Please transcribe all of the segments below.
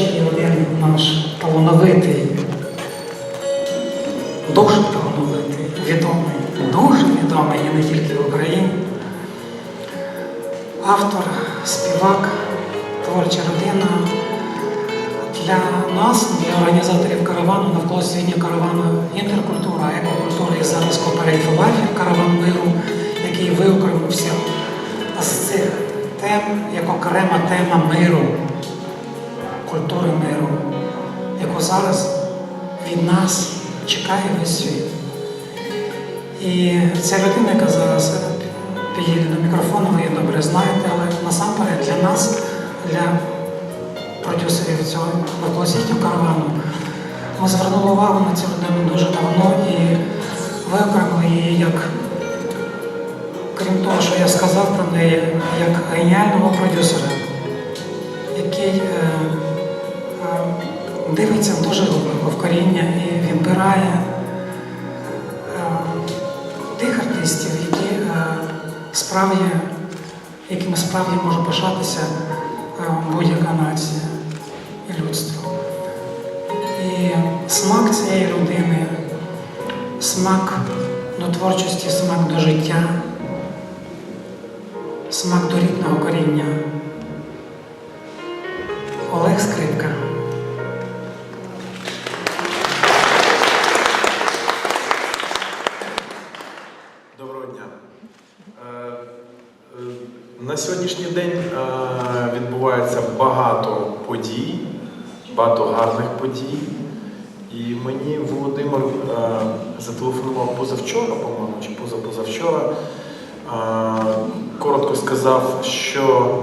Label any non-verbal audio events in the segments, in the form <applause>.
є один наш талановитий, дуже талановитий, відомий, дуже відомий і не тільки в Україні. Автор, співак, творча родина. Для нас, для організаторів каравану, навколо світнього каравану інтеркультура, екокультура і зараз for караван миру, який виокремився з цих тем, як окрема тема миру, культури миру, яку зараз від нас чекає весь світ. І ця людина, яка зараз підійде до мікрофону, ви її добре знаєте, але насамперед для нас, для продюсерів цього навколосвітнього каравану, ми звернули увагу на цю людину дуже давно і виокремили її як, крім того, що я сказав про неї, як геніального продюсера, який е, дивиться дуже глибоко в коріння і відбирає е, тих артистів, які е, справді, якими справді може пишатися е, будь-яка нація і людство. І смак цієї людини, смак до творчості, смак до життя, смак до рідного коріння. Сьогоднішній день е, відбувається багато подій, багато гарних подій. І мені Володимир е, зателефонував позавчора, по-моєму, чи позапозавчора. Е, Коротко сказав, що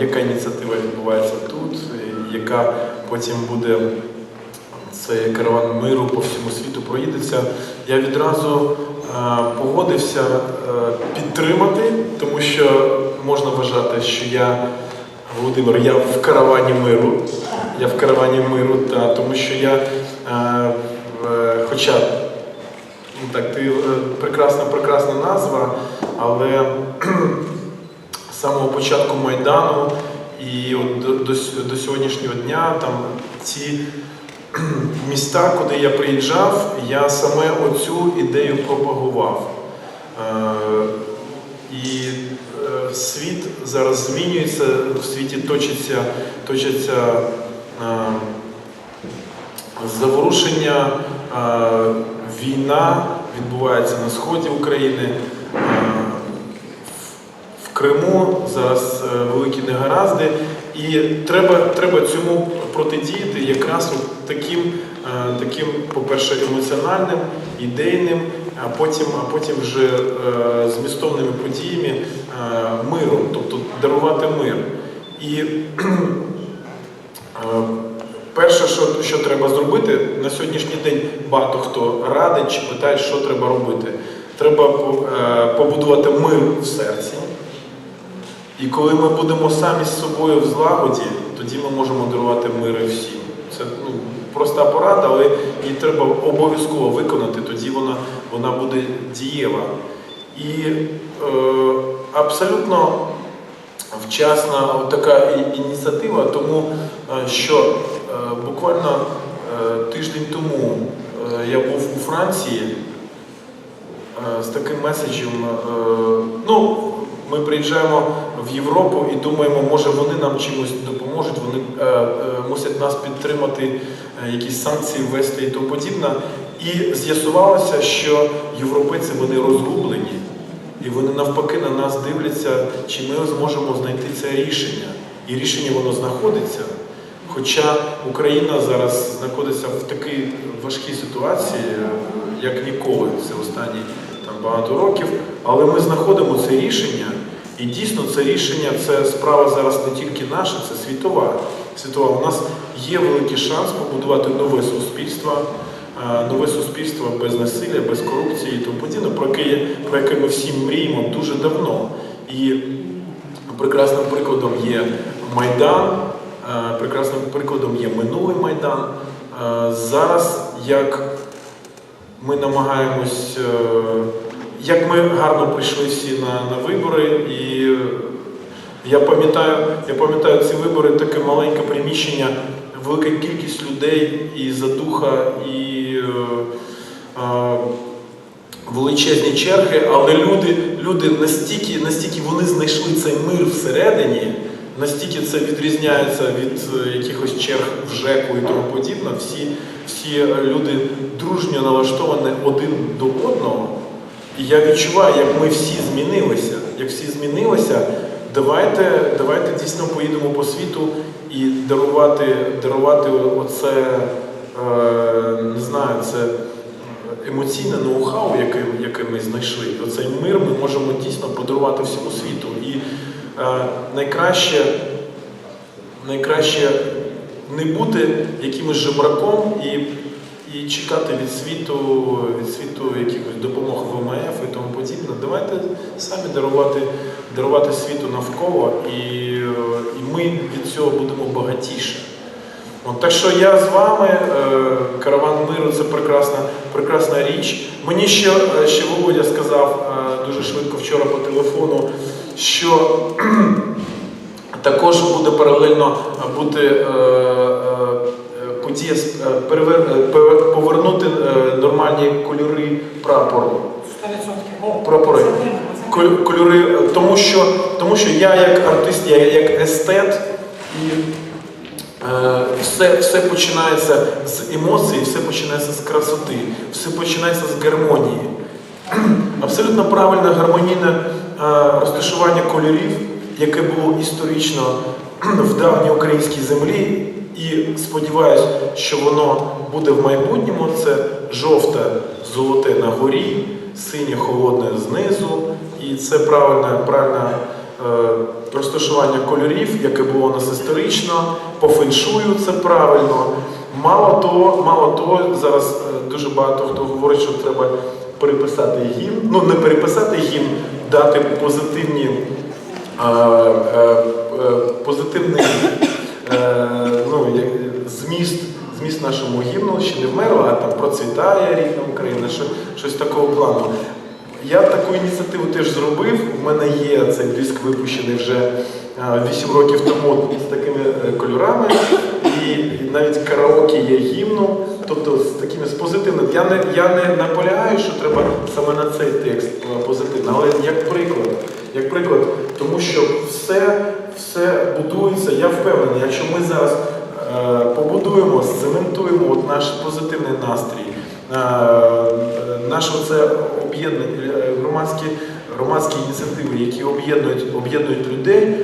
яка ініціатива відбувається тут, яка потім буде цей караван миру по всьому світу проїдеться. Я відразу погодився підтримати, тому що можна вважати, що я, Володимир, я в каравані миру. Я в каравані миру, та, тому що я, е, в- хоча ну, так, ти е, прекрасна, прекрасна назва, але з самого початку Майдану і от до, до, до сьогоднішнього дня там ці міста, куди я приїжджав, я саме оцю ідею пропагував. Е, І е, світ зараз змінюється, в світі точаться е, заворушення, війна відбувається на сході України. В Криму зараз е, великі негаразди, і треба, треба цьому протидіяти якраз таким, е, таким, по-перше, емоціональним, ідейним, а потім, а потім вже е, змістовними подіями е, миром, тобто дарувати мир. І <clears throat> е, перше, що, що треба зробити, на сьогоднішній день багато хто радить чи питає, що треба робити. Треба побудувати мир в серці. І коли ми будемо самі з собою в злагоді, тоді ми можемо дарувати мир всім. Це ну, проста порада, але її треба обов'язково виконати, тоді вона, вона буде дієва. І е, абсолютно вчасна така ініціатива, тому е, що е, буквально е, тиждень тому е, я був у Франції е, з таким меседжем. е, Ну, ми приїжджаємо в Європу і думаємо, може вони нам чимось допоможуть, вони е, е, мусять нас підтримати, е, якісь санкції ввести і тому подібне. І з'ясувалося, що європейці вони розгублені, і вони навпаки на нас дивляться, чи ми зможемо знайти це рішення. І рішення воно знаходиться. Хоча Україна зараз знаходиться в такій важкій ситуації, як ніколи, це останні там, багато років, але ми знаходимо це рішення, і дійсно це рішення це справа зараз не тільки наша, це світова. світова. У нас є великий шанс побудувати нове суспільство, е, нове суспільство без насилля, без корупції і тому подібне, про яке, про яке ми всі мріємо дуже давно. І прекрасним прикладом є Майдан, е, прекрасним прикладом є минулий Майдан. Е, Зараз як ми намагаємось, як ми гарно прийшли всі на, на вибори, і я пам'ятаю, я пам'ятаю ці вибори, таке маленьке приміщення велика кількість людей і задуха, і е, е, величезні черги, але люди, люди настільки, настільки вони знайшли цей мир всередині, настільки це відрізняється від е, якихось черг в ЖЕКу і тому подібне. Всі, всі люди дружньо налаштовані один до одного. І я відчуваю, як ми всі змінилися. Як всі змінилися, давайте, давайте дійсно поїдемо по світу і дарувати, дарувати оце, е, не знаю, це емоційне ноу-хау, яке, яке ми знайшли. Оцей мир ми можемо дійсно подарувати всьому світу. І е, найкраще, найкраще не бути якимось жебраком і, і чекати від світу, від світу якихось допомог ВМФ і тому подібне. Давайте самі дарувати, дарувати світу навколо, і, і ми від цього будемо багатіше. От, так що я з вами, е, караван миру це прекрасна, прекрасна річ. Мені ще, е, ще Володя сказав е, дуже швидко вчора по телефону, що <clears throat> також буде паралельно бути подія е, перевер, е, повернути е, нормальні кольори прапору. 100%. Прапори. Кольори, тому що, тому що я як артист, я як естет, і е, все, все починається з емоцій, все починається з красоти, все починається з гармонії. <clears throat> Абсолютно правильне гармонійне е, розташування кольорів, яке було історично в давній українській землі, і сподіваюся, що воно буде в майбутньому. Це жовте, золоте на горі, синє холодне знизу, і це правильне, правильне е, розташування кольорів, яке було у нас історично, по феншую це правильно. Мало того, мало того, зараз е, дуже багато хто говорить, що треба переписати гімн. Ну, не переписати гімн, дати позитивні, е, е, е, позитивний е, ну, зміст, зміст нашому гімну, ще не вмерло, а там процвітає рідна Україна, що, щось такого плану. Я таку ініціативу теж зробив. У мене є цей диск випущений вже 8 років тому з такими е, кольорами. І навіть караоке є гімну, тобто з такими з позитивним. Я не, я не наполягаю, що треба саме на цей текст е, позитивно, але як приклад. Як приклад, тому що все, все будується, я впевнений, якщо ми зараз е, побудуємо, зцементуємо от наш позитивний настрій, е, наше це об'єднання, е, громадські, громадські ініціативи, які об'єднують, об'єднують людей,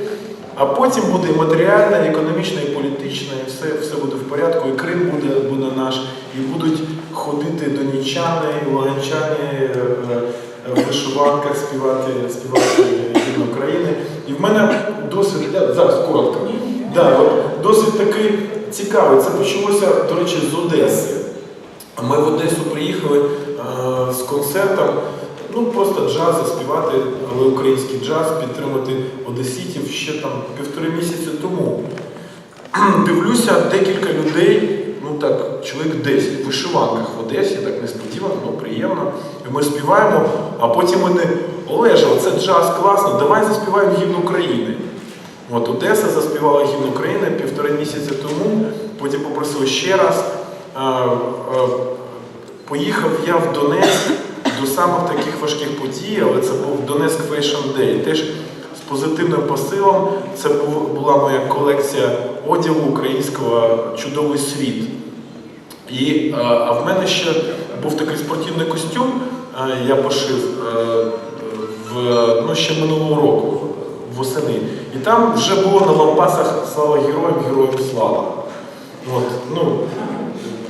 а потім буде і матеріальна, і економічна, і політична, і все, все буде в порядку, і Крим буде, буде наш, і будуть ходити донічани, і луганчани е, в вишиванках співати, співати. І в мене досвід, я зараз коротко. Да, от, досвід такий цікавий. Це почалося, до речі, з Одеси. Ми в Одесу приїхали е, з концертом, ну просто джаз заспівати, але український джаз, підтримати одеситів ще там півтори місяці тому. Дивлюся, декілька людей, ну так, чоловік 10 в вишиванках в Одесі, так несподівано, приємно. І ми співаємо, а потім вони, Олежа, це джаз класно, давай заспіваємо гімн України. От Одеса заспівала гімн України півтори місяці тому, потім попросили ще раз. А, а, Поїхав я в Донецьк до самих таких важких подій, але це був Донецьк Fashion Day. Теж з позитивним посилом. Це була моя колекція одягу українського Чудовий світ. І, а, а в мене ще був такий спортивний костюм, я пошив е, в, ну, ще минулого року восени. І там вже було на лампасах слава героям, героям слава. От, ну,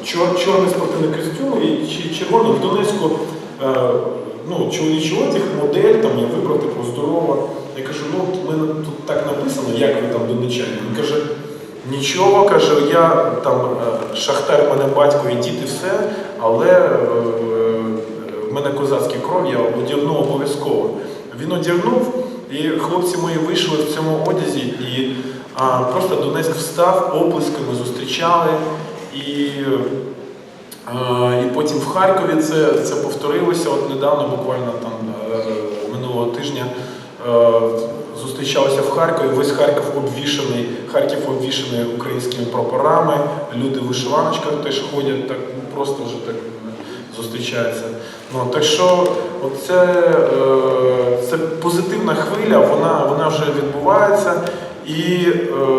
чор, чорний спортивний костюм і червоний в Донецьку е, ну, чоловічий одяг, модель, там я вибрав таку здорово. Я кажу, ну от мене тут так написано, як ви там донечані. Він каже, нічого, каже, я там е, шахтар, в мене батько і діти, все, але е, в мене козацькі кров, я одягну обов'язково. Він одягнув, і хлопці мої вийшли в цьому одязі, і а, просто Донецьк встав, оплесками зустрічали. І а, і потім в Харкові це це повторилося. От недавно, буквально там е, минулого тижня, а, зустрічалися в Харкові. Весь Харків обвішений, Харків обвішений українськими прапорами. Люди в вишиваночках теж ходять так, ну, просто вже так зустрічається. Ну, Так що це е, це позитивна хвиля, вона вона вже відбувається. І е,